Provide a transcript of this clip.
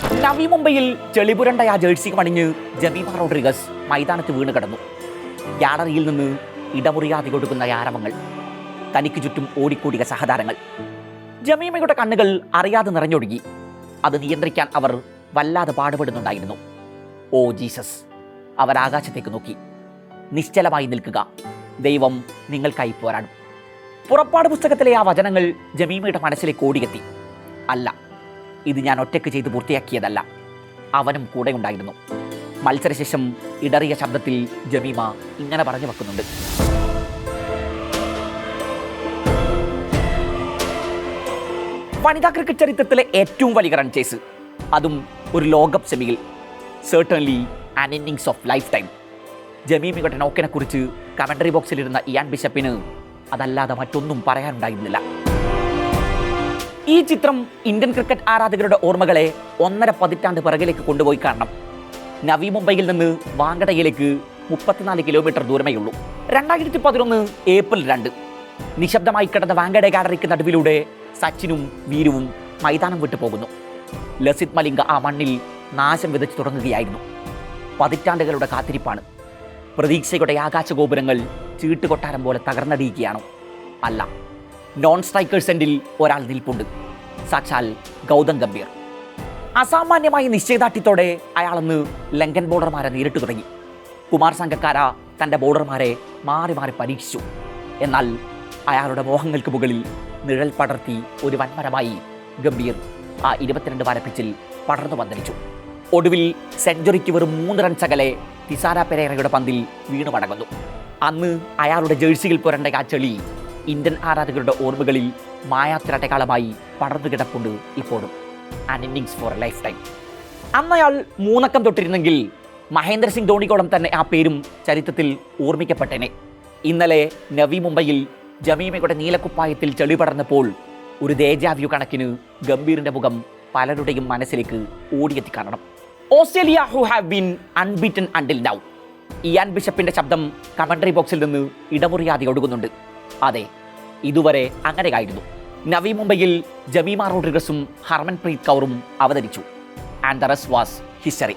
നവി മുംബൈയിൽ ചെളിപുരണ്ട ആ jersey പണിഞ്ഞ് Jemimah Rodriguez മൈതാനത്ത് വീണ് കിടന്നു. ഗ്യാലറിയിൽ നിന്ന് ഇടമുറിയാതെ കൊടുക്കുന്ന ആരവങ്ങൾ തനിക്ക് ചുറ്റും ഓടിക്കൂടിയ സഹതാരങ്ങൾ. ജമീമയുടെ കണ്ണുകൾ അറിയാതെ നിറഞ്ഞൊഴുകി. അത് നിയന്ത്രിക്കാൻ അവർ വല്ലാതെ പാടുപെടുന്നുണ്ടായിരുന്നു. ഓ ജീസസ് അവർ ആകാശത്തേക്ക് നോക്കി. നിശ്ചലമായി നിൽക്കുക. ദൈവം നിങ്ങൾക്കായി പോരാടും. പുറപ്പാട് പുസ്തകത്തിലെ ആ വചനങ്ങൾ ജമീമയുടെ മനസ്സിലേക്ക് ഓടിയെത്തി. അല്ല ഇത് ഞാൻ ഒറ്റയ്ക്ക് ചെയ്ത് പൂർത്തിയാക്കിയതല്ല. അവനും കൂടെ ഉണ്ടായിരുന്നു മത്സരശേഷം ഇടറിയ ശബ്ദത്തിൽ ജമീമ ഇങ്ങനെ പറഞ്ഞു വെക്കുന്നുണ്ട്. വനിതാ ക്രിക്കറ്റ് ചരിത്രത്തിലെ ഏറ്റവും വലിയ റൺ ചേസ് അതും ഒരു ലോകകപ്പ് സെമിയിൽ. Certainly an innings of life time ജമീമിയുടെ നോക്കിനെ കുറിച്ച് കമന്ററി ബോക്സിലിരുന്ന ഇയാൻ ബിഷപ്പിന് അതല്ലാതെ മറ്റൊന്നും പറയാനുണ്ടായിരുന്നില്ല. ഈ ചിത്രം ഇന്ത്യൻ ക്രിക്കറ്റ് ആരാധകരുടെ ഓർമ്മകളെ ഒന്നര പതിറ്റാണ്ട് പിറകിലേക്ക് കൊണ്ടുപോയി കാണണം നവി മുംബൈയിൽ നിന്ന് വാങ്കടയിലേക്ക് മുപ്പത്തിനാല് കിലോമീറ്റർ ദൂരമേ ഉള്ളൂ രണ്ടായിരത്തി പതിനൊന്ന് ഏപ്രിൽ രണ്ട്. നിശബ്ദമായി കിടന്ന വാങ്കട ഗാലറിക്ക് നടുവിലൂടെ സച്ചിനും വീരുവും മൈതാനം വിട്ടു പോകുന്നു. ലസിത് മലിംഗ ആ മണ്ണിൽ നാശം വിതച്ചു തുടങ്ങുകയായിരുന്നു. പതിറ്റാണ്ടുകളുടെ കാത്തിരിപ്പാണ്. പ്രതീക്ഷയുടെ ആകാശഗോപുരങ്ങൾ ചീട്ടുകൊട്ടാരം പോലെ തകർന്നടിയുകയാണോ. അല്ല നോൺ സ്ട്രൈക്കേഴ്സ് എൻഡിൽ ഒരാൾ നിൽപ്പുണ്ട്. സാക്ഷാൽ ഗൗതം ഗംഭീർ. അസാമാന്യമായ നിശ്ചയദാർഢ്യത്തോടെ അയാളെന്ന് ലങ്കൻ ബോർഡർമാരെ നേരിട്ട് തുടങ്ങി. കുമാർ സംഘക്കാര തന്റെ ബോർഡർമാരെ മാറി മാറി പരീക്ഷിച്ചു. എന്നാൽ അയാളുടെ മോഹങ്ങൾക്ക് മുകളിൽ നിഴൽ പടർത്തി ഒരു വൻമരമായി ഗംഭീർ ആ ഇരുപത്തിരണ്ട് വാര പിച്ചിൽ പടർന്നു പന്തലിച്ചു ഒടുവിൽ സെഞ്ചുറിക്ക് വെറും മൂന്ന് റൺസ് അകലെ തിസാര പെരേറയുടെ പന്തിൽ വീണു മടങ്ങുന്നു അന്ന് അയാളുടെ ജേഴ്സിയിൽ പുരണ്ട ആ ചെളി ഇന്ത്യൻ ആരാധകരുടെ ഓർമ്മകളിൽ മായാത്തിരട്ടക്കാലമായി പടർന്നു കിടപ്പുണ്ട് ഇപ്പോഴും. An innings for life time അന്നയാൾ മൂന്നക്കം തൊട്ടിരുന്നെങ്കിൽ മഹേന്ദ്ര സിംഗ് ധോണിക്കോളം തന്നെ ആ പേരും ചരിത്രത്തിൽ ഓർമ്മിക്കപ്പെട്ടേനെ. ഇന്നലെ നവി മുംബൈയിൽ ജമീമയുടെ നീലക്കുപ്പായത്തിൽ ചെളി പടർന്നപ്പോൾ ഒരു ദേജാവ്യു കണക്കിന് ഗംഭീറിന്റെ മുഖം പലരുടെയും മനസ്സിലേക്ക് ഓടിയെത്തി കാണണം. Australia who have been unbeaten until now Ian ബിഷപ്പിന്റെ ശബ്ദം കമന്ററി ബോക്സിൽ നിന്ന് ഇടമുറിയാതെ ഒഴുകുന്നുണ്ട്. അതെ ഇതുവരെ അങ്ങനെയായിരുന്നു. നവി മുംബൈയിൽ ജമീമ റോഡ്രിഗസും ഹർമൻപ്രീത് കൗറും അവതരിച്ചു. And the rest was history